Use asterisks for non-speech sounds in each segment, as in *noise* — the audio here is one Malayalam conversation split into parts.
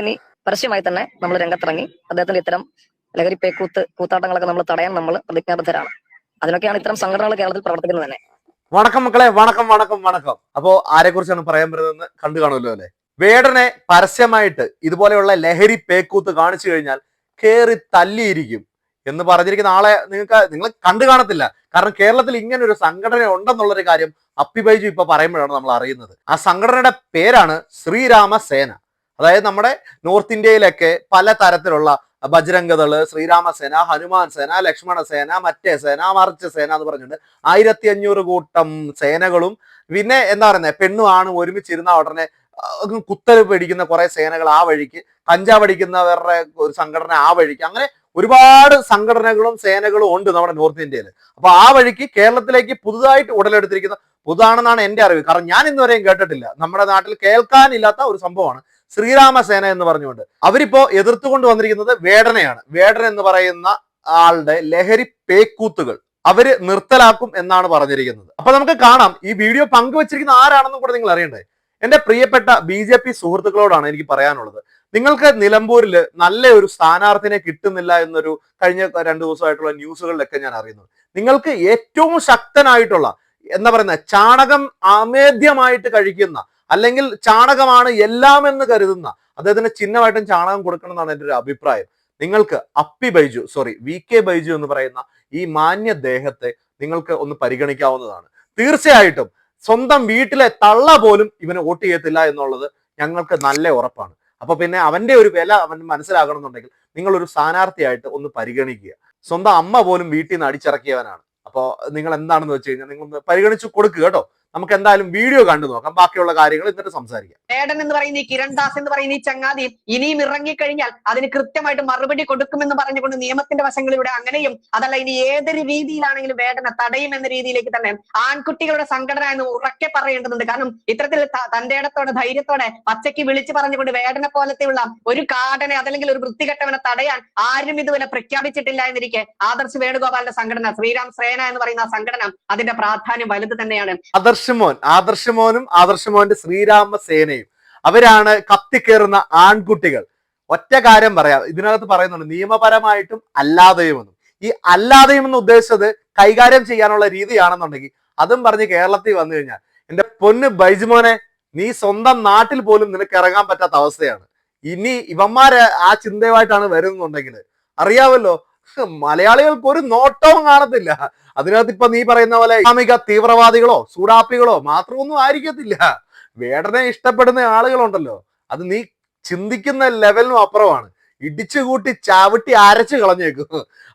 ഇനി പരസ്യമായി തന്നെ നമ്മൾ രംഗത്തിറങ്ങി അദ്ദേഹത്തിന്റെ ഇത്തരം ലഹരി പേക്കൂത്ത് കൂത്താട്ടങ്ങളൊക്കെ നമ്മൾ തടയാൻ നമ്മൾ പ്രതിജ്ഞാബദ്ധരാണ്. അതിനൊക്കെയാണ് ഇത്തരം സംഘടനകൾ കേരളത്തിൽ പ്രവർത്തിക്കുന്നത് തന്നെ. വണക്കം മക്കളെ വണക്കം വണക്കം വണക്കം. അപ്പോ ആരെ കുറിച്ചാണ് പറയാൻ പറ്റുന്നതെന്ന് കണ്ടു കാണുമല്ലോ അല്ലെ? വേടനെ പരസ്യമായിട്ട് ഇതുപോലെയുള്ള ലഹരി പേക്കൂത്ത് കാണിച്ചു കഴിഞ്ഞാൽ കേറി തല്ലിയിരിക്കും എന്ന് പറഞ്ഞിരിക്കുന്ന ആളെ നിങ്ങൾക്ക് നിങ്ങൾ കണ്ടു കാണത്തില്ല. കാരണം കേരളത്തിൽ ഇങ്ങനെ ഒരു സംഘടന ഉണ്ടെന്നുള്ളൊരു കാര്യം അപ്പി ബൈജു ഇപ്പൊ പറയുമ്പോഴാണ് നമ്മൾ അറിയുന്നത് ആ സംഘടനയുടെ പേരാണ് ശ്രീരാമ സേന അതായത് നമ്മുടെ നോർത്ത് ഇന്ത്യയിലൊക്കെ പല തരത്തിലുള്ള ബജരംഗദൾ ശ്രീരാമസേന ഹനുമാൻ സേന ലക്ഷ്മണ സേന മറ്റേ സേന മറിച്ച സേന എന്ന് പറഞ്ഞിട്ട് ആയിരത്തി അഞ്ഞൂറ് കൂട്ടം സേനകളും പിന്നെ എന്താ പറയുന്നത് പെണ്ണും ആണും ഒരുമിച്ചിരുന്ന ഉടനെ കുത്തൽ പിടിക്കുന്ന കുറെ സേനകൾ ആ വഴിക്ക് കഞ്ചാവ് അടിക്കുന്നവരുടെ ഒരു സംഘടന ആ വഴിക്ക് അങ്ങനെ ഒരുപാട് സംഘടനകളും സേനകളും ഉണ്ട് നമ്മുടെ നോർത്ത് ഇന്ത്യയിൽ. അപ്പൊ ആ വഴിക്ക് കേരളത്തിലേക്ക് പുതുതായിട്ട് ഉടലെടുത്തിരിക്കുന്ന പുതുതാണെന്നാണ് എന്റെ അറിവ്. കാരണം ഞാൻ ഇന്നുവരെയും കേട്ടിട്ടില്ല. നമ്മുടെ നാട്ടിൽ കേൾക്കാനില്ലാത്ത ഒരു സംഭവമാണ്. ശ്രീരാമസേന എന്ന് പറഞ്ഞുകൊണ്ട്. അവരിപ്പോ എതിർത്തുകൊണ്ട് വന്നിരിക്കുന്നത് വേടനയാണ്. വേടൻ എന്ന് പറയുന്ന ആളുടെ ലഹരി പേക്കൂത്തുകൾ. അവർ നിർത്തലാക്കും എന്നാണ് പറഞ്ഞിരിക്കുന്നത്. അപ്പൊ നമുക്ക് കാണാം ഈ വീഡിയോ പങ്കുവച്ചിരിക്കുന്ന ആരാണെന്നും കൂടെ നിങ്ങൾ അറിയണ്ടേ? എന്റെ പ്രിയപ്പെട്ട ബി ജെ പി സുഹൃത്തുക്കളോടാണ് എനിക്ക് പറയാനുള്ളത്. നിങ്ങൾക്ക് നിലമ്പൂരിൽ നല്ല ഒരു സ്ഥാനാർത്ഥിനെ കിട്ടുന്നില്ല എന്നൊരു കഴിഞ്ഞ രണ്ടു ദിവസമായിട്ടുള്ള ന്യൂസുകളിലൊക്കെ ഞാൻ അറിയുന്നത് നിങ്ങൾക്ക് ഏറ്റവും ശക്തനായിട്ടുള്ള എന്താ പറയുന്ന ചാണകം അമേദ്യമായിട്ട് കഴിക്കുന്ന അല്ലെങ്കിൽ ചാണകമാണ് എല്ലാം എന്ന് കരുതുന്ന അദ്ദേഹത്തിന് ചിഹ്നമായിട്ടും ചാണകം കൊടുക്കണം എന്നാണ് എന്റെ ഒരു അഭിപ്രായം. നിങ്ങൾക്ക് അപ്പി Baiju sorry V K Baiju എന്ന് പറയുന്ന ഈ മാന്യ ദേഹത്തെ നിങ്ങൾക്ക് ഒന്ന് പരിഗണിക്കാവുന്നതാണ്. തീർച്ചയായിട്ടും സ്വന്തം വീട്ടിലെ തള്ള പോലും ഇവന് വോട്ട് ചെയ്യത്തില്ല എന്നുള്ളത് ഞങ്ങൾക്ക് നല്ല ഉറപ്പാണ്. അപ്പൊ പിന്നെ അവന്റെ ഒരു വില അവൻ മനസ്സിലാകണമെന്നുണ്ടെങ്കിൽ നിങ്ങൾ ഒരു സ്ഥാനാർത്ഥിയായിട്ട് ഒന്ന് പരിഗണിക്കുക. സ്വന്തം അമ്മ പോലും വീട്ടിൽ നിന്ന് അടിച്ചിറക്കിയവനാണ്. അപ്പോൾ നിങ്ങൾ എന്താണെന്ന് വെച്ച് കഴിഞ്ഞാൽ നിങ്ങൾ പരിഗണിച്ചു കൊടുക്കുക കേട്ടോ. നമുക്ക് എന്തായാലും വീഡിയോ കണ്ടു നോക്കാം. ബാക്കിയുള്ള കാര്യങ്ങൾ എന്നിട്ട് സംസാരിക്കാം. ഏടൻ എന്ന് പറയുന്ന ഈ കിരൺ ദാസ് എന്ന് പറയുന്ന ഈ ചങ്ങാതി ഇനിയും ഇറങ്ങിക്കഴിഞ്ഞാൽ അതിന് കൃത്യമായിട്ട് മറുപടി കൊടുക്കുമെന്ന് പറഞ്ഞുകൊണ്ട് നിയമത്തിന്റെ വശങ്ങളിലൂടെ അങ്ങനെയും അതല്ല ഇനി ഏതൊരു രീതിയിലാണെങ്കിലും വേടനെ തടയും എന്ന രീതിയിലേക്ക് തന്നെ ആൺകുട്ടികളുടെ സംഘടന എന്ന് ഉറക്കെ പറയേണ്ടതുണ്ട്. കാരണം ഇത്തരത്തിൽ തന്റെ ഇടത്തോടെ ധൈര്യത്തോടെ പച്ചയ്ക്ക് വിളിച്ചു പറഞ്ഞുകൊണ്ട് വേടനെ പോലത്തെയുള്ള ഒരു കാടനെ അതല്ലെങ്കിൽ ഒരു വൃത്തികെട്ടവനെ തടയാൻ ആരും ഇതുവരെ പ്രഖ്യാപിച്ചിട്ടില്ല എന്നിരിക്കെ ആദർശ് വേണുഗോപാലിന്റെ സംഘടന ശ്രീരാം സേന എന്ന് പറയുന്ന ആ സംഘടന അതിന്റെ പ്രാധാന്യം വലുത് തന്നെയാണ്. ആദർശമോൻ ആദർശമോനും ആദർശമോന്റെ ശ്രീരാമ സേനയും അവരാണ് കത്തിക്കേറുന്ന ആൺകുട്ടികൾ. ഒറ്റ കാര്യം പറയാം. ഇതിനകത്ത് പറയുന്നുണ്ട് നിയമപരമായിട്ടും അല്ലാതെയുമെന്നും. ഈ അല്ലാതെയും എന്ന് ഉദ്ദേശിച്ചത് കൈകാര്യം ചെയ്യാനുള്ള രീതിയാണെന്നുണ്ടെങ്കിൽ അതും പറഞ്ഞ് കേരളത്തിൽ വന്നു കഴിഞ്ഞാൽ എന്റെ പൊന്ന് ബൈജുമോനെ നീ സ്വന്തം നാട്ടിൽ പോലും നിനക്ക് ഇറങ്ങാൻ പറ്റാത്ത അവസ്ഥയാണ്. ഇനി ഇവന്മാര് ആ ചിന്തയുമായിട്ടാണ് വരുന്നുണ്ടെങ്കിൽ അറിയാവല്ലോ മലയാളികൾക്ക് ഒരു നോട്ടവും കാണത്തില്ല. അതിനകത്ത് ഇപ്പൊ നീ പറയുന്ന പോലെ ഇസ്ലാമിക തീവ്രവാദികളോ സൂടാപ്പികളോ മാത്രമൊന്നും ആയിരിക്കത്തില്ല. വേടനെ ഇഷ്ടപ്പെടുന്ന ആളുകളുണ്ടല്ലോ. അത് നീ ചിന്തിക്കുന്ന ലെവലിനും അപ്പുറമാണ്. ഇടിച്ചു കൂട്ടി ചാവിട്ടി അരച്ചു കളഞ്ഞേക്കും.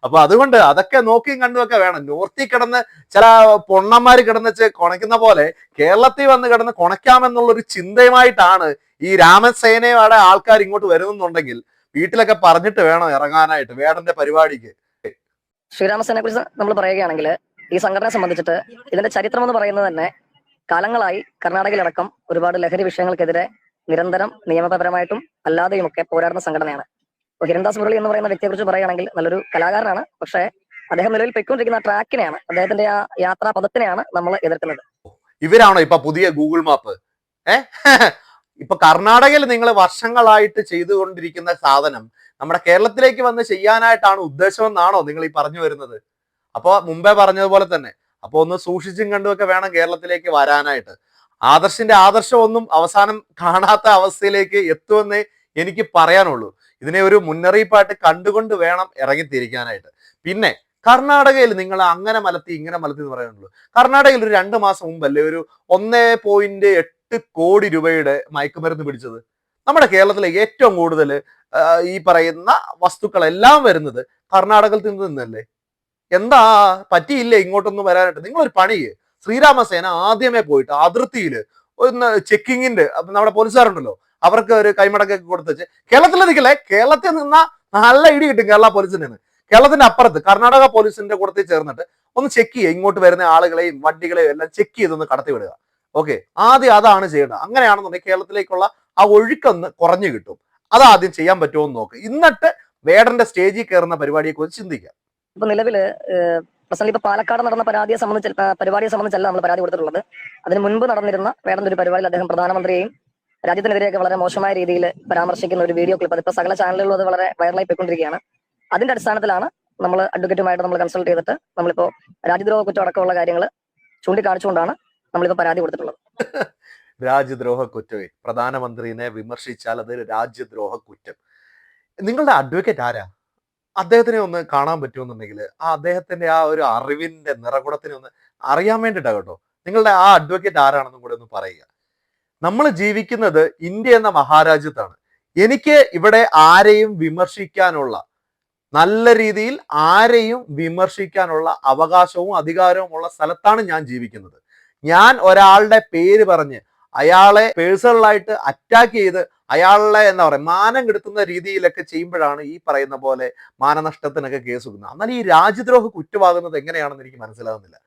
അപ്പൊ അതുകൊണ്ട് അതൊക്കെ നോക്കിയും കണ്ടുമൊക്കെ വേണം. നോർത്തി കിടന്ന് ചില പൊണ്ണന്മാർ കിടന്ന് കുണയ്ക്കുന്ന പോലെ കേരളത്തിൽ വന്ന് കിടന്ന് കുണയ്ക്കാമെന്നുള്ള ഒരു ചിന്തയുമായിട്ടാണ് ഈ രാമസേനയുടെ ആൾക്കാർ ഇങ്ങോട്ട് വരുന്നുണ്ടെങ്കിൽ വീട്ടിലൊക്കെ പറഞ്ഞിട്ട് വേണം ഇറങ്ങാനായിട്ട് വേടന്റെ പരിപാടിക്ക്. ശ്രീരാമസേനയെ കുറിച്ച് നമ്മൾ പറയുകയാണെങ്കിൽ ഈ സംഘടനയെ സംബന്ധിച്ചിട്ട് ഇതിന്റെ ചരിത്രം എന്ന് പറയുന്നത് തന്നെ കാലങ്ങളായി കർണാടകയിലടക്കം ഒരുപാട് ലഹരി വിഷയങ്ങൾക്കെതിരെ നിരന്തരം നിയമപരമായിട്ടും അല്ലാതെയുമൊക്കെ പോരാടുന്ന സംഘടനയാണ്. ഇപ്പൊ ഹിരൺദാസ് മുരളി എന്ന് പറയുന്ന വ്യക്തിയെ കുറിച്ച് പറയുകയാണെങ്കിൽ നല്ലൊരു കലാകാരനാണ്. പക്ഷേ അദ്ദേഹം നിലവിൽ പൊയ്ക്കൊണ്ടിരിക്കുന്ന ട്രാക്കിനെയാണ് അദ്ദേഹത്തിന്റെ ആ യാത്രാ പദത്തിനെയാണ് നമ്മൾ എതിർക്കുന്നത്. ഇവരാണോ ഇപ്പൊ പുതിയ ഗൂഗിൾ മാപ്പ്? ഇപ്പൊ കർണാടകയിൽ നിങ്ങൾ വർഷങ്ങളായിട്ട് ചെയ്തുകൊണ്ടിരിക്കുന്ന സാധനം നമ്മുടെ കേരളത്തിലേക്ക് വന്ന് ചെയ്യാനായിട്ടാണ് ഉദ്ദേശമെന്നാണോ നിങ്ങൾ ഈ പറഞ്ഞു വരുന്നത്? അപ്പോൾ മുമ്പേ പറഞ്ഞതുപോലെ തന്നെ അപ്പോൾ ഒന്ന് സൂക്ഷിച്ചും കണ്ടുമൊക്കെ വേണം കേരളത്തിലേക്ക് വരാനായിട്ട്. ആദർശിന്റെ ആദർശം ഒന്നും അവസാനം കാണാത്ത അവസ്ഥയിലേക്ക് എത്തുമെന്നേ എനിക്ക് പറയാനുള്ളൂ. ഇതിനെ ഒരു മുന്നറിയിപ്പായിട്ട് കണ്ടുകൊണ്ട് വേണം ഇറങ്ങിത്തിരിക്കാനായിട്ട്. പിന്നെ കർണാടകയിൽ നിങ്ങൾ അങ്ങനെ മലത്തി ഇങ്ങനെ മലത്തി എന്ന് പറയാനുള്ളൂ. കർണാടകയിൽ ഒരു രണ്ട് മാസം മുമ്പല്ലേ ഒരു ഒന്നേ പോയിന്റ് എട്ട് കോടി രൂപയുടെ മയക്കുമരുന്ന് പിടിച്ചത്. നമ്മുടെ കേരളത്തിലെ ഏറ്റവും കൂടുതൽ ഈ പറയുന്ന വസ്തുക്കളെല്ലാം വരുന്നത് കർണാടകത്തിൽ നിന്ന് നിന്നല്ലേ? എന്താ പറ്റിയില്ലേ ഇങ്ങോട്ടൊന്നും വരാനായിട്ട്? നിങ്ങളൊരു പണി. ശ്രീരാമസേന ആദ്യമേ പോയിട്ട് അതിർത്തിയിൽ ഒന്ന് ചെക്കിങ്ങിന്റെ നമ്മുടെ പോലീസുകാരുണ്ടല്ലോ അവർക്ക് ഒരു കൈമടക്കൊക്കെ കൊടുത്ത് വെച്ച് കേരളത്തിൽ നിൽക്കല്ലേ? കേരളത്തിൽ നിന്ന നല്ല ഇടി കിട്ടും കേരള പോലീസിൽ നിന്ന് കേരളത്തിന്റെ അപ്പുറത്ത് കർണാടക പോലീസിന്റെ കൂടത്തിൽ ചേർന്നിട്ട് ഒന്ന് ചെക്ക് ചെയ്യുക ഇങ്ങോട്ട് വരുന്ന ആളുകളെയും വണ്ടികളെയും എല്ലാം ചെക്ക് ചെയ്തൊന്ന് കടത്തി വിടുക ഓക്കെ. ആദ്യം അതാണ് ചെയ്യേണ്ടത്. അങ്ങനെയാണെന്നുണ്ടെങ്കിൽ കേരളത്തിലേക്കുള്ള ആ ഒഴുക്കൊന്ന് കുറഞ്ഞു കിട്ടും. അതാദ്യം ചെയ്യാൻ പറ്റുമോ എന്ന് നോക്ക്. എന്നിട്ട് വേടന്റെ സ്റ്റേജിൽ കയറുന്ന പരിപാടിയെ കുറിച്ച് ചിന്തിക്കാം. ഇപ്പൊ നിലവിൽ പ്രസംഗം ഇപ്പൊ പാലക്കാട് നടന്ന പരാതിയെ സംബന്ധിച്ച് പരിപാടിയെ സംബന്ധിച്ചല്ല നമ്മൾ പരാതി കൊടുത്തിട്ടുള്ളത്. അതിന് മുൻപ് നടന്നിരുന്ന വേറൊരു പരിപാടിയിൽ അദ്ദേഹം പ്രധാനമന്ത്രിയെയും രാജ്യത്തിനെതിരെയൊക്കെ വളരെ മോശമായ രീതിയിൽ പരാമർശിക്കുന്ന ഒരു വീഡിയോ ക്ലിപ്പ് അതിപ്പോ സകല ചാനലുകളും അത് വളരെ വൈറലായി പോയിക്കൊണ്ടിരിക്കുകയാണ്. അതിന്റെ അടിസ്ഥാനത്തിലാണ് നമ്മൾ അഡ്വക്കേറ്റുമായിട്ട് നമ്മൾ കൺസൾട്ട് ചെയ്തിട്ട് നമ്മളിപ്പോ രാജ്യദ്രോഹ കുറ്റം അടക്കമുള്ള കാര്യങ്ങൾ ചൂണ്ടിക്കാണിച്ചുകൊണ്ടാണ് നമ്മളിപ്പോ പരാതി കൊടുത്തിട്ടുള്ളത്. *laughs* രാജ്യദ്രോഹ കുറ്റമേ പ്രധാനമന്ത്രിനെ വിമർശിച്ചാൽ അത് രാജ്യദ്രോഹ കുറ്റം നിങ്ങളുടെ അഡ്വക്കേറ്റ് ആരാ? അദ്ദേഹത്തിനെ ഒന്ന് കാണാൻ പറ്റുമെന്നുണ്ടെങ്കിൽ ആ അദ്ദേഹത്തിന്റെ ആ ഒരു അറിവിന്റെ നിറകുടത്തിനെ ഒന്ന് അറിയാൻ വേണ്ടിയിട്ടാ കേട്ടോ. നിങ്ങളുടെ ആ അഡ്വക്കേറ്റ് ആരാണെന്നും കൂടെ ഒന്ന് പറയുക. നമ്മൾ ജീവിക്കുന്നത് ഇന്ത്യ എന്ന മഹാരാജ്യത്താണ്. എനിക്ക് ഇവിടെ ആരെയും വിമർശിക്കാനുള്ള നല്ല രീതിയിൽ ആരെയും വിമർശിക്കാനുള്ള അവകാശവും അധികാരവും ഉള്ള സ്ഥലത്താണ് ഞാൻ ജീവിക്കുന്നത്. ഞാൻ ഒരാളുടെ പേര് പറഞ്ഞ് അയാളെ പേഴ്സണലായിട്ട് അറ്റാക്ക് ചെയ്ത് അയാളെ എന്താ പറയുക മാനം കെടുത്തുന്ന രീതിയിലൊക്കെ ചെയ്യുമ്പോഴാണ് ഈ പറയുന്ന പോലെ മാനനഷ്ടത്തിനൊക്കെ കേസ് കൊടുക്കുന്നത് എന്നാൽ ഈ രാജ്യദ്രോഹ കുറ്റമാകുന്നത് എങ്ങനെയാണെന്ന് എനിക്ക് മനസ്സിലാകുന്നില്ല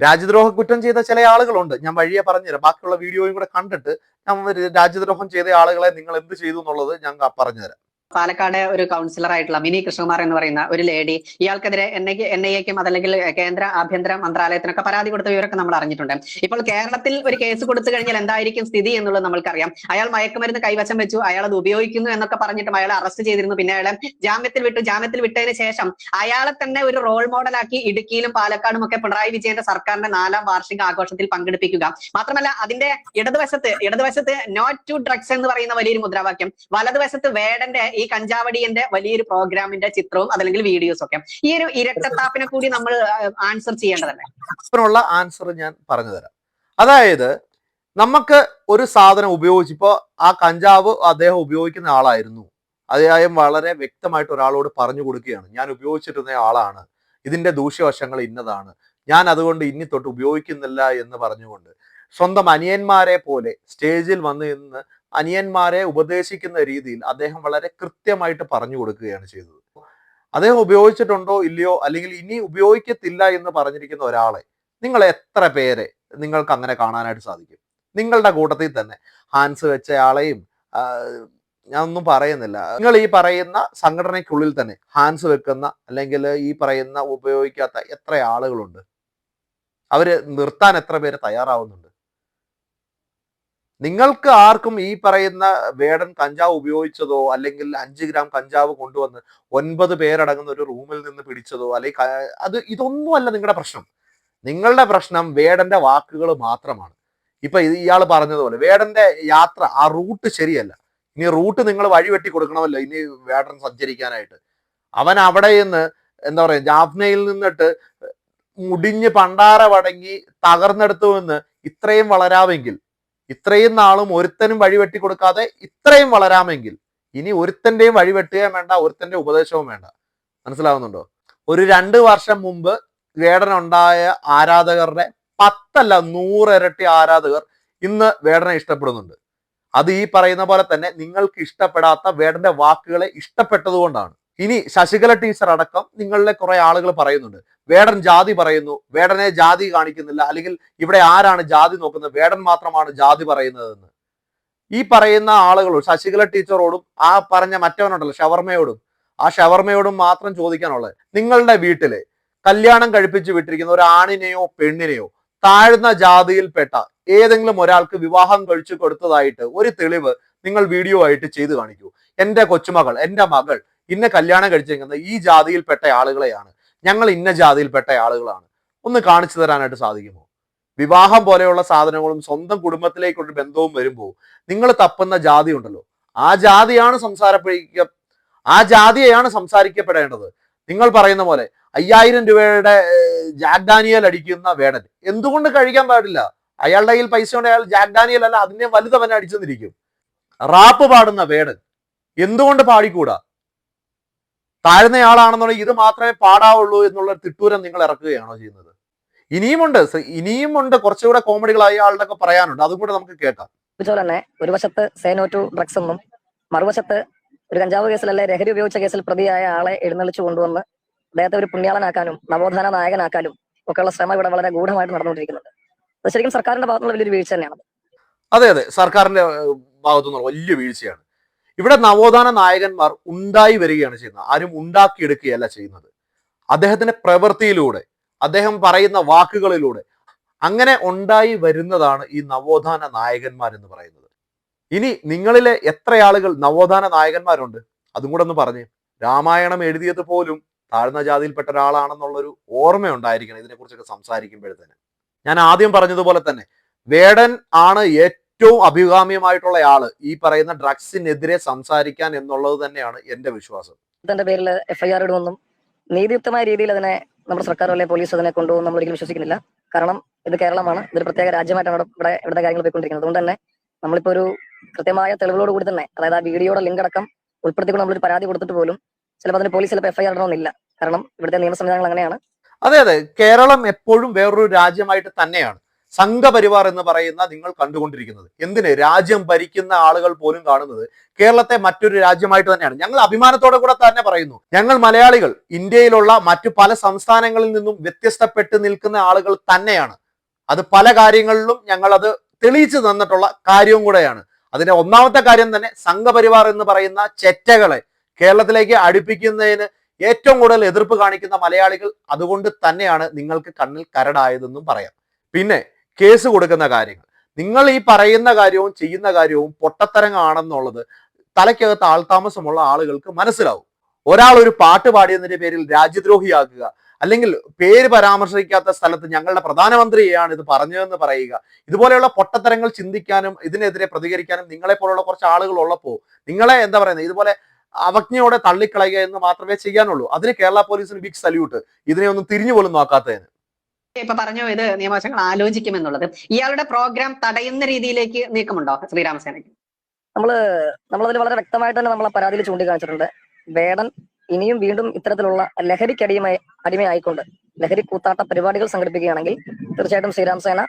രാജ്യദ്രോഹ കുറ്റം ചെയ്ത ചില ആളുകളുണ്ട്. ഞാൻ വഴിയെ പറഞ്ഞുതരാം. ബാക്കിയുള്ള വീഡിയോയും കൂടെ കണ്ടിട്ട് ഞാൻ രാജ്യദ്രോഹം ചെയ്ത ആളുകളെ നിങ്ങൾ എന്ത് ചെയ്തു എന്നുള്ളത് ഞാൻ പറഞ്ഞുതരാം. പാലക്കാട് ഒരു കൗൺസിലർ ആയിട്ടുള്ള മിനി കൃഷ്ണകുമാർ എന്ന് പറയുന്ന ഒരു ലേഡി ഇയാൾക്കെതിരെ എൻ എൻ ഐ എക്കും അതല്ലെങ്കിൽ കേന്ദ്ര ആഭ്യന്തര മന്ത്രാലയത്തിനൊക്കെ പരാതി കൊടുത്ത വിവരമൊക്കെ നമ്മൾ അറിഞ്ഞിട്ടുണ്ട്. ഇപ്പോൾ കേരളത്തിൽ ഒരു കേസ് കൊടുത്തു കഴിഞ്ഞാൽ എന്തായിരിക്കും സ്ഥിതി എന്നുള്ളത് നമ്മൾക്കറിയാം. അയാൾ മയക്കുമരുന്ന് കൈവശം വെച്ചു. അയാൾ അത് ഉപയോഗിക്കുന്നു എന്നൊക്കെ പറഞ്ഞിട്ടും അയാളെ അറസ്റ്റ് ചെയ്തിരുന്നു. പിന്നെ അയാളെ ജാമ്യത്തിൽ വിട്ടു. ജാമ്യത്തിൽ വിട്ടതിന് ശേഷം അയാളെ തന്നെ ഒരു റോൾ മോഡലാക്കി ഇടുക്കിയിലും പാലക്കാടും ഒക്കെ പിണറായി വിജയന്റെ സർക്കാരിന്റെ നാലാം വാർഷിക ആഘോഷത്തിൽ പങ്കെടുപ്പിക്കുക. മാത്രമല്ല അതിന്റെ ഇടതുവശത്ത് ഇടതുവശത്ത് നോട്ട് ടു ഡ്രഗ്സ് എന്ന് പറയുന്ന വലിയൊരു മുദ്രാവാക്യം. വലതുവശത്ത് വേടന്റെ ഈ കഞ്ചാവടിയന്റെ വലിയൊരു പ്രോഗ്രാമിന്റെ ചിത്രവും അതല്ലെങ്കിൽ വീഡിയോസ് ഒക്കെ. ഈ ഒരു ഇരട്ടത്താപ്പിനെ കൂടി നമ്മൾ ആൻസർ ചെയ്യേണ്ടതല്ലേ? ആൻസർ ഞാൻ പറഞ്ഞു തരാം. അതായത് നമുക്ക് ഒരു സാധനം ഉപയോഗിച്ച് ഇപ്പോൾ ആ കഞ്ചാവ് അദ്ദേഹം ഉപയോഗിക്കുന്ന ആളായിരുന്നു. അദ്ദേഹം വളരെ വ്യക്തമായിട്ട് ഒരാളോട് പറഞ്ഞു കൊടുക്കുകയാണ്. ഞാൻ ഉപയോഗിച്ചിരുന്ന ആളാണ്. ഇതിന്റെ ദൂഷ്യവശങ്ങൾ ഇന്നതാണ്. ഞാൻ അതുകൊണ്ട് ഇനി തൊട്ട് ഉപയോഗിക്കുന്നില്ല എന്ന് പറഞ്ഞുകൊണ്ട് സ്വന്തം അനിയന്മാരെ പോലെ സ്റ്റേജിൽ വന്ന് നിന്ന് അനിയന്മാരെ ഉപദേശിക്കുന്ന രീതിയിൽ അദ്ദേഹം വളരെ കൃത്യമായിട്ട് പറഞ്ഞു കൊടുക്കുകയാണ് ചെയ്തത്. അദ്ദേഹം ഉപയോഗിച്ചിട്ടുണ്ടോ ഇല്ലയോ അല്ലെങ്കിൽ ഇനി ഉപയോഗിക്കത്തില്ല എന്ന് പറഞ്ഞിരിക്കുന്ന ഒരാളെ നിങ്ങൾ എത്ര പേരെ നിങ്ങൾക്ക് അങ്ങനെ കാണാനായിട്ട് സാധിക്കും? നിങ്ങളുടെ കൂട്ടത്തിൽ തന്നെ ഹാൻസ് വെച്ചയാളെയും ഒന്നും പറയുന്നില്ല. നിങ്ങൾ ഈ പറയുന്ന സംഘടനയ്ക്കുള്ളിൽ തന്നെ ഹാൻസ് വെക്കുന്ന അല്ലെങ്കിൽ ഈ പറയുന്ന ഉപയോഗിക്കാത്ത എത്ര ആളുകളുണ്ട്? അവർ നിർത്താൻ എത്ര പേര് തയ്യാറാവുന്നുണ്ട്? നിങ്ങൾക്ക് ആർക്കും ഈ പറയുന്ന വേടൻ കഞ്ചാവ് ഉപയോഗിച്ചതോ അല്ലെങ്കിൽ അഞ്ച് ഗ്രാം കഞ്ചാവ് കൊണ്ടുവന്ന് ഒൻപത് പേരടങ്ങുന്ന ഒരു റൂമിൽ നിന്ന് പിടിച്ചതോ അല്ലെങ്കിൽ അത് ഇതൊന്നുമല്ല നിങ്ങളുടെ പ്രശ്നം. നിങ്ങളുടെ പ്രശ്നം വേടന്റെ വാക്കുകൾ മാത്രമാണ്. ഇപ്പൊ ഇയാൾ പറഞ്ഞതുപോലെ വേടന്റെ യാത്ര ആ റൂട്ട് ശരിയല്ല. ഇനി റൂട്ട് നിങ്ങൾ വഴിവെട്ടി കൊടുക്കണമല്ലോ ഇനി വേടൻ സഞ്ചരിക്കാനായിട്ട്. അവൻ അവിടെ നിന്ന് എന്താ പറയാ ജാഫ്നയിൽ നിന്നിട്ട് മുടിഞ്ഞ് പണ്ടാര വടങ്ങി തകർന്നെടുത്തു എന്ന് ഇത്രയും വളരാമെങ്കിൽ ഇത്രയും നാളും ഒരുത്തനും വഴിവെട്ടി കൊടുക്കാതെ ഇത്രയും വളരാമെങ്കിൽ ഇനി ഒരുത്തന്റെയും വഴിവെട്ടുകയും വേണ്ട ഒരുത്തന്റെ ഉപദേശവും വേണ്ട. മനസ്സിലാവുന്നുണ്ടോ? ഒരു രണ്ട് വർഷം മുമ്പ് വേടനുണ്ടായ ആരാധകരുടെ പത്തല്ല നൂറിരട്ടി ആരാധകർ ഇന്ന് വേടനെ ഇഷ്ടപ്പെടുന്നുണ്ട്. അത് ഈ പറയുന്ന പോലെ തന്നെ നിങ്ങൾക്ക് ഇഷ്ടപ്പെടാത്ത വേടന്റെ വാക്കുകളെ ഇഷ്ടപ്പെട്ടതുകൊണ്ടാണ്. ഇനി ശശികല ടീച്ചർ അടക്കം നിങ്ങളിലെ കുറെ ആളുകൾ പറയുന്നുണ്ട്. വേടൻ ജാതി പറയുന്നു. വേടനെ ജാതി കാണിക്കുന്നില്ല. അല്ലെങ്കിൽ ഇവിടെ ആരാണ് ജാതി നോക്കുന്നത്? വേടൻ മാത്രമാണ് ജാതി പറയുന്നതെന്ന്. ഈ പറയുന്ന ആളുകളോട് ശശികല ടീച്ചറോടും ആ പറഞ്ഞ മറ്റവനുണ്ടല്ലോ ഷവർമയോടും ആ ഷവർമയോടും മാത്രം ചോദിക്കാനുള്ളത്. നിങ്ങളുടെ വീട്ടിൽ കല്യാണം കഴിപ്പിച്ച് വിട്ടിരിക്കുന്ന ഒരു ആണിനെയോ പെണ്ണിനെയോ താഴ്ന്ന ജാതിയിൽപ്പെട്ട ഏതെങ്കിലും ഒരാൾക്ക് വിവാഹം കഴിച്ചു കൊടുത്തതായിട്ട് ഒരു തെളിവ് നിങ്ങൾ വീഡിയോ ആയിട്ട് ചെയ്തു കാണിക്കൂ. എന്റെ കൊച്ചുമകൾ എന്റെ മകൾ ഇന്ന കല്യാണം കഴിച്ചിരിക്കുന്നത് ഈ ജാതിയിൽപ്പെട്ട ആളുകളെയാണ്. ഞങ്ങൾ ഇന്ന ജാതിയിൽപ്പെട്ട ആളുകളാണ്. ഒന്ന് കാണിച്ചു തരാനായിട്ട് സാധിക്കുമോ? വിവാഹം പോലെയുള്ള സാധനങ്ങളും സ്വന്തം കുടുംബത്തിലേക്കുള്ള ബന്ധവും വരുമ്പോൾ നിങ്ങൾ തപ്പുന്ന ജാതി ഉണ്ടല്ലോ. ആ ജാതിയാണ് സംസാരപ്പെടിക്ക ആ ജാതിയെയാണ് സംസാരിക്കപ്പെടേണ്ടത്. നിങ്ങൾ പറയുന്ന പോലെ അയ്യായിരം രൂപയുടെ ജാക്ക് അടിക്കുന്ന വേടൻ. എന്തുകൊണ്ട് കഴിക്കാൻ പാടില്ല? അയാളുടെ കയ്യിൽ പൈസ ഉണ്ട് അയാൾ ജാക്ക് അല്ല അതിനെ വലുതവനെ അടിച്ചെന്നിരിക്കും. റാപ്പ് പാടുന്ന വേടൻ. എന്തുകൊണ്ട് പാടിക്കൂടാ? താഴ്ന്നയാളാണെന്നുണ്ടെങ്കിൽ ഇത് മാത്രമേ പാടാവുള്ളൂ എന്നുള്ള തിട്ടൂരം നിങ്ങൾ ഇറക്കുകയാണോ ചെയ്യുന്നത്? ഇനിയുമുണ്ട്. ഇനിയുമുണ്ട്. കുറച്ചുകൂടെ കോമഡികൾ ആളുടെ ഒക്കെ പറയാനുണ്ട്. അതും കൂടെ നമുക്ക് കേൾക്കാം. പോലെ തന്നെ ഒരു വശത്ത് സേനോ ടു ഡ്രഗ്സ് എന്നും മറുവശത്ത് ഒരു കഞ്ചാവ് കേസിലല്ലേ ലഹരി ഉപയോഗിച്ച കേസിൽ പ്രതിയായ ആളെ എഴുന്നള്ളിച്ചു കൊണ്ടുവന്ന് അദ്ദേഹത്തെ ഒരു പുണ്യാളനാക്കാനും നവോത്ഥാന നായകനാക്കാനും ഒക്കെയുള്ള ശ്രമം ഇവിടെ വളരെ ഗൂഢമായിട്ട് നടന്നുകൊണ്ടിരിക്കുന്നുണ്ട്. അത് ശരിക്കും സർക്കാരിന്റെ ഭാഗത്തുള്ള വലിയൊരു വീഴ്ച തന്നെയാണ്. അതെ അതെ. സർക്കാരിന്റെ ഭാഗത്തുനിന്നുള്ള വലിയ വീഴ്ചയാണ്. ഇവിടെ നവോത്ഥാന നായകന്മാർ ഉണ്ടായി വരികയാണ് ചെയ്യുന്നത്. ആരും ഉണ്ടാക്കിയെടുക്കുകയല്ല ചെയ്യുന്നത്. അദ്ദേഹത്തിന്റെ പ്രവൃത്തിയിലൂടെ അദ്ദേഹം പറയുന്ന വാക്കുകളിലൂടെ അങ്ങനെ ഉണ്ടായി വരുന്നതാണ് ഈ നവോത്ഥാന നായകന്മാർ എന്ന് പറയുന്നത്. ഇനി നിങ്ങളിലെ എത്ര ആളുകൾ നവോത്ഥാന നായകന്മാരുണ്ട്? അതും കൂടെ ഒന്ന് പറഞ്ഞേ. രാമായണം എഴുതിയത് പോലും താഴ്ന്ന ജാതിയിൽപ്പെട്ട ഒരാളാണെന്നുള്ളൊരു ഓർമ്മയുണ്ടായിരിക്കണം ഇതിനെക്കുറിച്ചൊക്കെ സംസാരിക്കുമ്പോഴത്തേന്. ഞാൻ ആദ്യം പറഞ്ഞതുപോലെ തന്നെ വേടൻ ആണ് ഏറ്റവും അഭികാമ്യമായിട്ടുള്ള ആൾ ഈ പറയുന്ന ഡ്രഗ്സിനെതിരെ സംസാരിക്കാൻ എന്നുള്ളത് തന്നെയാണ് എന്റെ വിശ്വാസം. തന്റെ പേരിൽ എഫ്ഐആർ ഇടുമെന്നും നീതിയുക്തമായ രീതിയിൽ അതിനെ നമ്മുടെ സർക്കാർ അല്ലെങ്കിൽ പോലീസ് അതിനെ കൊണ്ടുപോകും നമ്മൾ ഒരിക്കലും വിശ്വസിക്കുന്നില്ല. കാരണം ഇത് കേരളമാണ് ഇതൊരു പ്രത്യേക രാജ്യമായിട്ടാണ് ഇവിടെ ഇവിടെ കാര്യങ്ങൾ പോയിക്കൊണ്ടിരിക്കുന്നത്. അതുകൊണ്ട് തന്നെ നമ്മളിപ്പോ ഒരു കൃത്യമായ തെളിവുകളോട് കൂടി തന്നെ അതായത് ആ വീഡിയോയുടെ ലിങ്ക് അടക്കം ഉൾപ്പെടുത്തിക്കൊണ്ട് നമ്മളൊരു പരാതി കൊടുത്തിട്ട് പോലും ചിലപ്പോൾ അതിന് പോലീസ് ചിലപ്പോൾ എഫ്ഐആർ ഇടണമെന്നില്ല. കാരണം ഇവിടുത്തെ നിയമ സംവിധാനങ്ങൾ അങ്ങനെയാണ്. അതെ അതെ. കേരളം എപ്പോഴും വേറൊരു രാജ്യമായിട്ട് തന്നെയാണ്. സംഘപരിവാർ എന്ന് പറയുന്ന നിങ്ങൾ കണ്ടുകൊണ്ടിരിക്കുന്നത്. എന്തിന്? രാജ്യം ഭരിക്കുന്ന ആളുകൾ പോലും കാണുന്നത് കേരളത്തെ മറ്റൊരു രാജ്യമായിട്ട് തന്നെയാണ്. ഞങ്ങൾ അഭിമാനത്തോടെ കൂടെ തന്നെ പറയുന്നു. ഞങ്ങൾ മലയാളികൾ ഇന്ത്യയിലുള്ള മറ്റു പല സംസ്ഥാനങ്ങളിൽ നിന്നും വ്യത്യസ്തപ്പെട്ട് നിൽക്കുന്ന ആളുകൾ തന്നെയാണ്. അത് പല കാര്യങ്ങളിലും ഞങ്ങൾ അത് തെളിയിച്ചു തന്നിട്ടുള്ള കാര്യവും കൂടെയാണ്. അതിന്റെ ഒന്നാമത്തെ കാര്യം തന്നെ സംഘപരിവാർ എന്ന് പറയുന്ന ചെറ്റകളെ കേരളത്തിലേക്ക് അടുപ്പിക്കുന്നതിന് ഏറ്റവും കൂടുതൽ എതിർപ്പ് കാണിക്കുന്ന മലയാളികൾ അതുകൊണ്ട് തന്നെയാണ് നിങ്ങൾക്ക് കണ്ണിൽ കരടായതെന്നും പറയാം. പിന്നെ കേസ് കൊടുക്കുന്ന കാര്യങ്ങൾ. നിങ്ങൾ ഈ പറയുന്ന കാര്യവും ചെയ്യുന്ന കാര്യവും പൊട്ടത്തരങ്ങാണെന്നുള്ളത് തലയ്ക്കകത്ത് ആൾതാമസമുള്ള ആളുകൾക്ക് മനസ്സിലാവും. ഒരാൾ ഒരു പാട്ട് പാടിയതിന്റെ പേരിൽ രാജ്യദ്രോഹിയാക്കുക അല്ലെങ്കിൽ പേര് പരാമർശിക്കാത്ത സ്ഥലത്ത് ഞങ്ങളുടെ പ്രധാനമന്ത്രിയാണ് ഇത് പറഞ്ഞതെന്ന് പറയുക ഇതുപോലെയുള്ള പൊട്ടത്തരങ്ങൾ ചിന്തിക്കാനും ഇതിനെതിരെ പ്രതികരിക്കാനും നിങ്ങളെ പോലുള്ള കുറച്ച് ആളുകൾ ഉള്ളപ്പോൾ നിങ്ങളെ എന്താ പറയുന്നത്? ഇതുപോലെ അവജ്ഞയോടെ തള്ളിക്കളയുക എന്ന് മാത്രമേ ചെയ്യാനുള്ളൂ. അതിന് കേരള പോലീസിന് ബിഗ് സല്യൂട്ട് ഇതിനെ ഒന്നും തിരിഞ്ഞു പോലും നോക്കാത്തതിന്. ഇപ്പൊ പറഞ്ഞു ഇത് നിയമവശങ്ങൾ ആലോചിക്കുമെന്നുള്ളത്. ഇയാളുടെ പ്രോഗ്രാം തടയുന്ന രീതിയിലേക്ക് നീക്കമുണ്ടോ ശ്രീരാമസേനയ്ക്ക്? നമ്മൾ നമ്മളതിൽ വളരെ വ്യക്തമായിട്ട് തന്നെ നമ്മളെ പരാതിയിൽ ചൂണ്ടിക്കാണിച്ചിട്ടുണ്ട്. വേടൻ ഇനിയും വീണ്ടും ഇത്തരത്തിലുള്ള ലഹരിക്ക് അടിമയായി അടിമയായിക്കൊണ്ട് ലഹരി കൂത്താട്ട പരിപാടികൾ സംഘടിപ്പിക്കുകയാണെങ്കിൽ തീർച്ചയായിട്ടും ശ്രീരാം സേന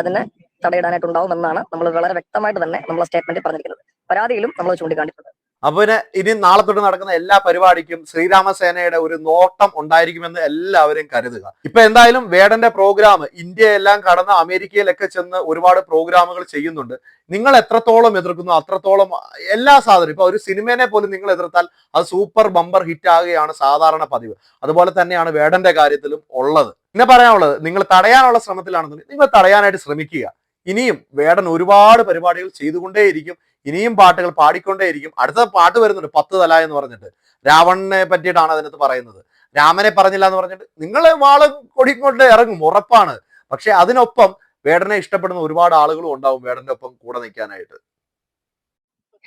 അതിനെ തടയിടാനായിട്ടുണ്ടാവും എന്നാണ് നമ്മൾ വളരെ വ്യക്തമായിട്ട് തന്നെ നമ്മളെ സ്റ്റേറ്റ്മെന്റ് പറഞ്ഞിരിക്കുന്നത്. പരാതിയിലും നമ്മൾ ചൂണ്ടിക്കാണിച്ചിട്ടുണ്ട്. അപ്പൊ പിന്നെ ഇനി നാളെ തൊട്ട് നടക്കുന്ന എല്ലാ പരിപാടിക്കും ശ്രീരാമസേനയുടെ ഒരു നോട്ടം ഉണ്ടായിരിക്കുമെന്ന് എല്ലാവരും കരുതുക. ഇപ്പൊ എന്തായാലും വേടന്റെ പ്രോഗ്രാം ഇന്ത്യയെല്ലാം കടന്ന് അമേരിക്കയിലൊക്കെ ചെന്ന് ഒരുപാട് പ്രോഗ്രാമുകൾ ചെയ്യുന്നുണ്ട്. നിങ്ങൾ എത്രത്തോളം എതിർക്കുന്നു അത്രത്തോളം എല്ലാ സാധനവും ഇപ്പൊ ഒരു സിനിമേനെ പോലും നിങ്ങൾ എതിർത്താൽ അത് സൂപ്പർ ബമ്പർ ഹിറ്റ് ആകുകയാണ് സാധാരണ പതിവ്. അതുപോലെ തന്നെയാണ് വേടന്റെ കാര്യത്തിലും ഉള്ളത്. പിന്നെ പറയാനുള്ളത് നിങ്ങൾ തടയാനുള്ള ശ്രമത്തിലാണെന്നുണ്ടെങ്കിൽ നിങ്ങൾ തടയാനായിട്ട് ശ്രമിക്കുക. ഇനിയും വേടൻ ഒരുപാട് പരിപാടികൾ ചെയ്തുകൊണ്ടേയിരിക്കും. ഇനിയും പാട്ടുകൾ പാടിക്കൊണ്ടേയിരിക്കും. അടുത്ത പാട്ട് വരുന്നുണ്ട് പത്ത് തല എന്ന് പറഞ്ഞിട്ട്. രാവണനെ പറ്റിയിട്ടാണ് അതിനകത്ത് പറയുന്നത്. രാമനെ പറഞ്ഞില്ല എന്ന് പറഞ്ഞിട്ട് നിങ്ങൾ വാൾ കൊടിക്കൊണ്ട് ഇറങ്ങും ഉറപ്പാണ്. പക്ഷെ അതിനൊപ്പം വേടനെ ഇഷ്ടപ്പെടുന്ന ഒരുപാട് ആളുകളും ഉണ്ടാവും വേടന്റെ ഒപ്പം കൂടെ നിൽക്കാനായിട്ട്.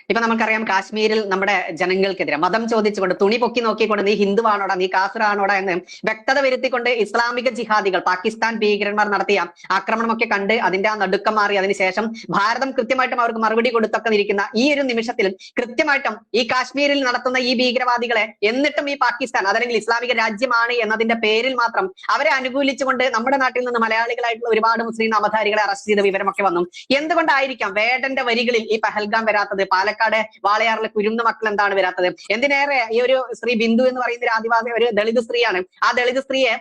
ഇപ്പൊ നമുക്കറിയാം കാശ്മീരിൽ നമ്മുടെ ജനങ്ങൾക്കെതിരെ മതം ചോദിച്ചുകൊണ്ട് തുണി പൊക്കി നോക്കിക്കൊണ്ട് നീ ഹിന്ദുവാണോടാ നീ കാസറാണോടാ എന്ന് വ്യക്തത വരുത്തിക്കൊണ്ട് ഇസ്ലാമിക ജിഹാദികൾ പാകിസ്ഥാൻ ഭീകരന്മാർ നടത്തിയ ആക്രമണമൊക്കെ കണ്ട് അതിന്റെ ആ നടുക്കം മാറി. അതിനുശേഷം ഭാരതം കൃത്യമായിട്ടും അവർക്ക് മറുപടി കൊടുത്തൊക്കെ ഇരിക്കുന്ന ഈ ഒരു നിമിഷത്തിൽ കൃത്യമായിട്ടും ഈ കാശ്മീരിൽ നടത്തുന്ന ഈ ഭീകരവാദികളെ എന്നിട്ടും ഈ പാകിസ്ഥാൻ അതല്ലെങ്കിൽ ഇസ്ലാമിക രാജ്യമാണ് എന്നതിന്റെ പേരിൽ മാത്രം അവരെ അനുകൂലിച്ചുകൊണ്ട് നമ്മുടെ നാട്ടിൽ നിന്ന് മലയാളികളായിട്ടുള്ള ഒരുപാട് മുസ്ലിം നാമധാരികളെ അറസ്റ്റ് ചെയ്ത വിവരമൊക്കെ വന്നു. എന്തുകൊണ്ടായിരിക്കാം വേടന്റെ വരികളിൽ ഈ പഹൽഗാം വരാത്തത്? പാലക്കാട് വാളയാറിലെ കുരുന്ന മക്കൾ എന്താണ് വരാത്തത്? എന്തിനേറെ ഈ ഒരു സ്ത്രീ ബിന്ദു എന്ന് പറയുന്ന ഒരു ആദിവാസി ഒരു ദളിത് സ്ത്രീയാണ്. ആ ദളിത് സ്ത്രീയെ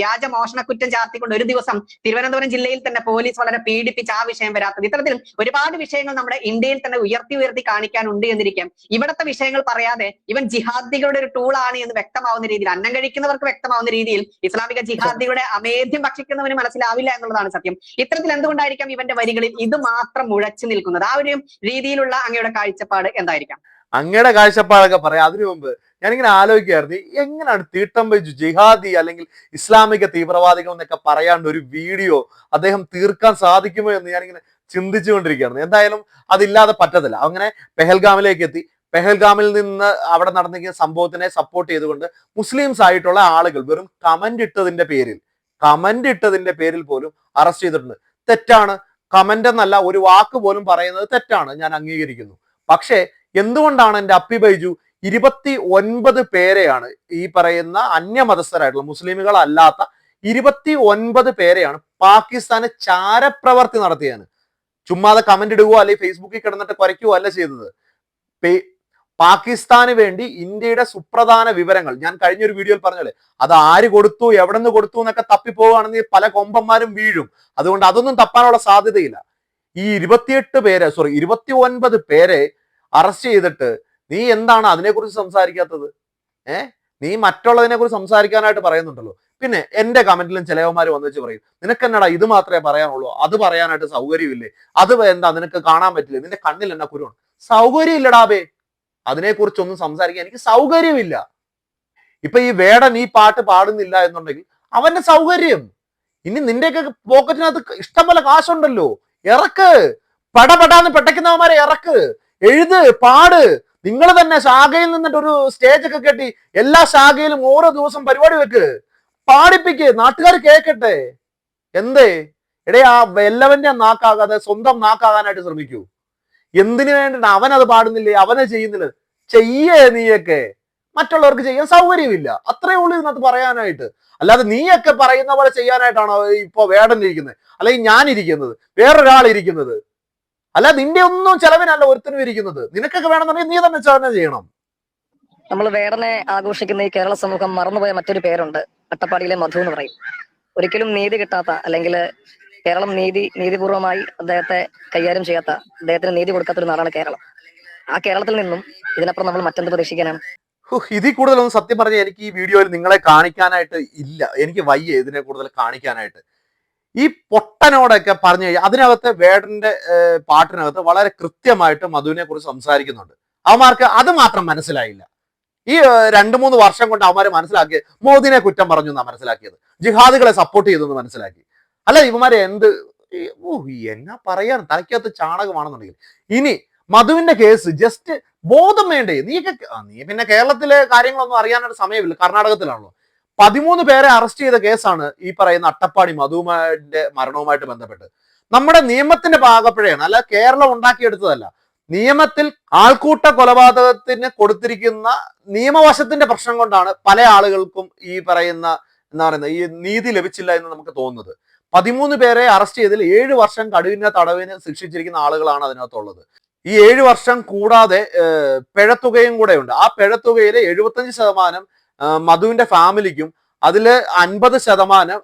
വ്യാജ മോഷണ കുറ്റം ചാർത്തിക്കൊണ്ട് ഒരു ദിവസം തിരുവനന്തപുരം ജില്ലയിൽ തന്നെ പോലീസ് വളരെ പീഡിപ്പിച്ച് ആ വിഷയം വരാത്തത്. ഇത്തരത്തിൽ ഒരുപാട് വിഷയങ്ങൾ നമ്മുടെ ഇന്ത്യയിൽ തന്നെ ഉയർത്തി ഉയർത്തി കാണിക്കാനുണ്ട് എന്നിരിക്കാം. ഇവിടത്തെ വിഷയങ്ങൾ പറയാതെ ഇവൻ ജിഹാദികളുടെ ഒരു ടൂളാണ് എന്ന് വ്യക്തമാവുന്ന രീതിയിൽ അന്നം കഴിക്കുന്നവർക്ക് വ്യക്തമാവുന്ന രീതിയിൽ ഇസ്ലാമിക ജിഹാദികളുടെ അമേധ്യം ഭക്ഷിക്കുന്നവന് മനസ്സിലാവില്ല എന്നുള്ളതാണ് സത്യം. ഇത്തരത്തിൽ എന്തുകൊണ്ടായിരിക്കാം ഇവന്റെ വരികളിൽ ഇത് മാത്രം മുഴച്ചു നിൽക്കുന്നത്? ആ ഒരു രീതിയിലുള്ള അങ്ങയുടെ കാഴ്ചപ്പാട് എന്തായിരിക്കാം അങ്ങയുടെ കാഴ്ചപ്പാടൊക്കെ പറയാം. അതിനു മുമ്പ് ഞാനിങ്ങനെ ആലോചിക്കായിരുന്നു എങ്ങനെയാണ് വെച്ചു ജിഹാദി അല്ലെങ്കിൽ ഇസ്ലാമിക തീവ്രവാദികൾ എന്നൊക്കെ പറയാണ്ട് ഒരു വീഡിയോ അദ്ദേഹം തീർക്കാൻ സാധിക്കുമോ എന്ന് ഞാനിങ്ങനെ ചിന്തിച്ചുകൊണ്ടിരിക്കുകയായിരുന്നു എന്തായാലും അതില്ലാതെ പറ്റത്തില്ല. അങ്ങനെ പെഹൽഗാമിലേക്ക് എത്തി. പെഹൽഗാമിൽ നിന്ന് അവിടെ നടന്നിരിക്കുന്ന സംഭവത്തിനെ സപ്പോർട്ട് ചെയ്തുകൊണ്ട് മുസ്ലിംസ് ആയിട്ടുള്ള ആളുകൾ വെറും കമന്റ് ഇട്ടതിന്റെ പേരിൽ കമന്റ് ഇട്ടതിന്റെ പേരിൽ പോലും അറസ്റ്റ് ചെയ്തിട്ടുണ്ട്. തെറ്റാണ്. കമന്റ് എന്നല്ല ഒരു വാക്ക് പോലും പറയുന്നത് തെറ്റാണ്. ഞാൻ അംഗീകരിക്കുന്നു. പക്ഷേ എന്തുകൊണ്ടാണ് എന്റെ അപ്പി ബൈജു ഇരുപത്തി ഒൻപത് പേരെയാണ് ഈ പറയുന്ന അന്യമതസ്ഥരായിട്ടുള്ള മുസ്ലിമുകളല്ലാത്ത ഇരുപത്തി ഒൻപത് പേരെയാണ് പാകിസ്ഥാന് ചാരപ്രവർത്തി നടത്തിയാണ് ചുമ്മാതെ കമന്റ് ഇടുകയോ അല്ലെങ്കിൽ ഫേസ്ബുക്കിൽ കിടന്നിട്ട് കുറയ്ക്കുകയോ അല്ല ചെയ്തത്. പാകിസ്ഥാന് വേണ്ടി ഇന്ത്യയുടെ സുപ്രധാന വിവരങ്ങൾ ഞാൻ കഴിഞ്ഞ ഒരു വീഡിയോയിൽ പറഞ്ഞല്ലേ അത് ആര് കൊടുത്തു എവിടെ നിന്ന് കൊടുത്തു എന്നൊക്കെ തപ്പിപ്പോവുകയാണെങ്കിൽ പല കൊമ്പന്മാരും വീഴും. അതുകൊണ്ട് അതൊന്നും തപ്പാനുള്ള സാധ്യതയില്ല. ഈ ഇരുപത്തിയെട്ട് പേരെ സോറി ഇരുപത്തി ഒൻപത് പേരെ അറസ്റ്റ് ചെയ്തിട്ട് നീ എന്താണ് അതിനെക്കുറിച്ച് സംസാരിക്കാത്തത്? ഏ? നീ മറ്റുള്ളതിനെ കുറിച്ച് സംസാരിക്കാനായിട്ട് പറയുന്നുണ്ടല്ലോ. പിന്നെ എന്റെ കമന്റിലും ചിലവന്മാർ വന്നു വെച്ച് പറയും നിനക്ക് എന്നടാ ഇത് മാത്രമേ പറയാനുള്ളൂ. അത് പറയാനായിട്ട് സൗകര്യമില്ലേ? അത് എന്താ നിനക്ക് കാണാൻ പറ്റില്ല? നിന്റെ കണ്ണിൽ എന്നാ കുരുവാണ് സൗകര്യം ഇല്ലടാബേ അതിനെക്കുറിച്ചൊന്നും സംസാരിക്കാൻ എനിക്ക് സൗകര്യമില്ല. ഇപ്പൊ ഈ വേടൻ ഈ പാട്ട് പാടുന്നില്ല എന്നുണ്ടെങ്കിൽ അവന്റെ സൗകര്യം. ഇനി നിന്റെയൊക്കെ പോക്കറ്റിനകത്ത് ഇഷ്ടംപോലെ കാശുണ്ടല്ലോ. ഇറക്ക്. പടപടാന്ന് പെട്ടയ്ക്കുന്നവന്മാരെ ഇറക്ക്. എഴുത് പാട്. നിങ്ങൾ തന്നെ ശാഖയിൽ നിന്നിട്ട് ഒരു സ്റ്റേജ് ഒക്കെ കെട്ടി എല്ലാ ശാഖയിലും ഓരോ ദിവസം പരിപാടി വെക്ക്. പാടിപ്പിക്ക് നാട്ടുകാർ കേക്കട്ടെ എന്തേ? എടേ ആ എല്ലാവന്റെ നാക്കാകാതെ സ്വന്തം നാക്കാകാനായിട്ട് ശ്രമിക്കൂ. എന്തിനു വേണ്ടിട്ട് അവനത് പാടുന്നില്ലേ അവനെ ചെയ്യുന്നില്ല ചെയ്യേ നീയൊക്കെ. മറ്റുള്ളവർക്ക് ചെയ്യാൻ സൗകര്യമില്ല. അത്രേ ഉള്ളൂ ഇതിനകത്ത് പറയാനായിട്ട്. അല്ലാതെ നീയൊക്കെ പറയുന്ന പോലെ ചെയ്യാനായിട്ടാണോ ഇപ്പൊ വേടൻ ഇരിക്കുന്നത് അല്ലെങ്കിൽ ഞാൻ ഇരിക്കുന്നത് വേറൊരാൾ ഇരിക്കുന്നത് അല്ല നിന്റെ ഒന്നും ചെലവിനല്ല ഒരുത്തനും ഇരിക്കുന്നത്. നിനക്കൊക്കെ വേണമെന്നുണ്ടെങ്കിൽ നീ തന്നെ തന്നെ ചെയ്യണം. നമ്മൾ വേടനെ ആഘോഷിക്കുന്ന ഈ കേരള സമൂഹം മറന്നുപോയ മറ്റൊരു പേരുണ്ട്. അട്ടപ്പാടിയിലെ മധു എന്ന് പറയും. ഒരിക്കലും നീതി കിട്ടാത്ത അല്ലെങ്കിൽ കേരളം നീതി നീതിപൂർവമായി അദ്ദേഹത്തെ കൈകാര്യം ചെയ്യാത്ത അദ്ദേഹത്തിന് നീതി കൊടുക്കാത്ത ഒരു നാടാണ് കേരളം. ആ കേരളത്തിൽ നിന്നും ഇതിനപ്പുറം നമ്മൾ മറ്റെന്ത് പ്രതീക്ഷിക്കാനാണ്? ഇതിൽ കൂടുതലൊന്നും സത്യം പറഞ്ഞാൽ എനിക്ക് ഈ വീഡിയോയിൽ നിങ്ങളെ കാണിക്കാനായിട്ട് ഇല്ല. എനിക്ക് വയ്യ ഇതിനെ കൂടുതൽ കാണിക്കാനായിട്ട്. ഈ പൊട്ടനോടൊക്കെ പറഞ്ഞു കഴിഞ്ഞാൽ അതിനകത്ത് വേടന്റെ പാട്ടിനകത്ത് വളരെ കൃത്യമായിട്ട് മധുവിനെ കുറിച്ച് സംസാരിക്കുന്നുണ്ട്. അവന്മാർക്ക് അത് മാത്രം മനസ്സിലായില്ല. ഈ രണ്ടു മൂന്ന് വർഷം കൊണ്ട് അവന്മാർ മനസ്സിലാക്കി മോദിനെ കുറ്റം പറഞ്ഞു എന്നാ മനസ്സിലാക്കിയത്. ജിഹാദികളെ സപ്പോർട്ട് ചെയ്തെന്ന് മനസ്സിലാക്കി. അല്ല ഇവന്മാരെ എന്ത് ഓ എന്നാ പറയാൻ തലയ്ക്കകത്ത് ചാണകമാണെന്നുണ്ടെങ്കിൽ. ഇനി മധുവിന്റെ കേസ് ജസ്റ്റ് ബോധം വേണ്ടേ? നീയൊക്കെ നീ പിന്നെ കേരളത്തിലെ കാര്യങ്ങളൊന്നും അറിയാനായിട്ട് സമയമില്ല കർണാടകത്തിലാണല്ലോ. പതിമൂന്ന് പേരെ അറസ്റ്റ് ചെയ്ത കേസാണ് ഈ പറയുന്ന അട്ടപ്പാടി മധുവിന്റെ മരണവുമായിട്ട് ബന്ധപ്പെട്ട്. നമ്മുടെ നിയമത്തിന്റെ പാകപ്പിഴയാണ് അല്ല കേരളം ഉണ്ടാക്കിയെടുത്തതല്ല. നിയമത്തിൽ ആൾക്കൂട്ട കൊലപാതകത്തിന് കൊടുത്തിരിക്കുന്ന നിയമവശത്തിന്റെ പ്രശ്നം കൊണ്ടാണ് പല ആളുകൾക്കും ഈ പറയുന്ന എന്താ പറയുന്നത് ഈ നീതി ലഭിച്ചില്ല എന്ന് നമുക്ക് തോന്നുന്നത്. പതിമൂന്ന് പേരെ അറസ്റ്റ് ചെയ്തതിൽ ഏഴ് വർഷം കടുവിനെ തടവിന് ശിക്ഷിച്ചിരിക്കുന്ന ആളുകളാണ് അതിനകത്തുള്ളത്. ഈ ഏഴ് വർഷം കൂടാതെ പിഴത്തുകയും കൂടെ ഉണ്ട് ആ പിഴത്തുകയിലെ എഴുപത്തഞ്ച് ശതമാനം മധുവിന്റെ ഫാമിലിക്കും അതിൽ അൻപത് ശതമാനം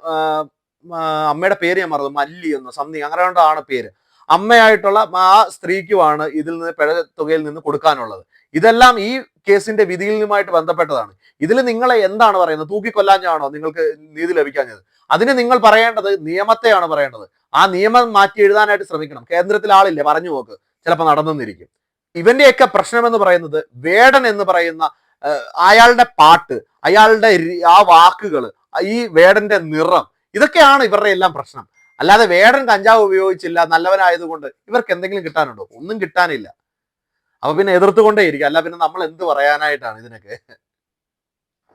അമ്മയുടെ പേര് ഞാൻ മറന്നു. മല്ലി എന്നോ സംതിങ് അങ്ങനെ കൊണ്ടാണ് പേര്. അമ്മയായിട്ടുള്ള ആ സ്ത്രീക്കുമാണ് ഇതിൽ നിന്ന് പിഴത്തുകയിൽ നിന്ന് കൊടുക്കാനുള്ളത്. ഇതെല്ലാം ഈ കേസിന്റെ വിധിയിൽ നിന്നുമായിട്ട് ബന്ധപ്പെട്ടതാണ്. ഇതിൽ നിങ്ങളെ എന്താണ് പറയുന്നത്? തൂക്കിക്കൊല്ലാഞ്ഞാണോ നിങ്ങൾക്ക് നീതി ലഭിക്കാഞ്ഞത്? അതിന് നിങ്ങൾ പറയേണ്ടത് നിയമത്തെയാണ് പറയേണ്ടത്. ആ നിയമം മാറ്റി എഴുതാനായിട്ട് ശ്രമിക്കണം. കേന്ദ്രത്തിൽ ആളില്ലേ? പറഞ്ഞു നോക്ക്. ചിലപ്പോൾ നടന്നെന്നിരിക്കും ഇവന്റെയൊക്കെ പ്രശ്നം എന്ന് പറയുന്നത് വേടൻ എന്ന് പറയുന്ന അയാളുടെ പാട്ട് അയാളുടെ ആ വാക്കുകൾ ഈ വേടന്റെ നിറം ഇതൊക്കെയാണ് ഇവരുടെ എല്ലാം പ്രശ്നം. അല്ലാതെ വേടൻ കഞ്ചാവ് ഉപയോഗിച്ചില്ല നല്ലവനായതുകൊണ്ട് ഇവർക്ക് എന്തെങ്കിലും കിട്ടാനുണ്ടോ? ഒന്നും കിട്ടാനില്ല. അപ്പൊ പിന്നെ എതിർത്തുകൊണ്ടേയിരിക്കും. അല്ല പിന്നെ നമ്മൾ എന്ത് പറയാനായിട്ടാണ് ഇതിനൊക്കെ?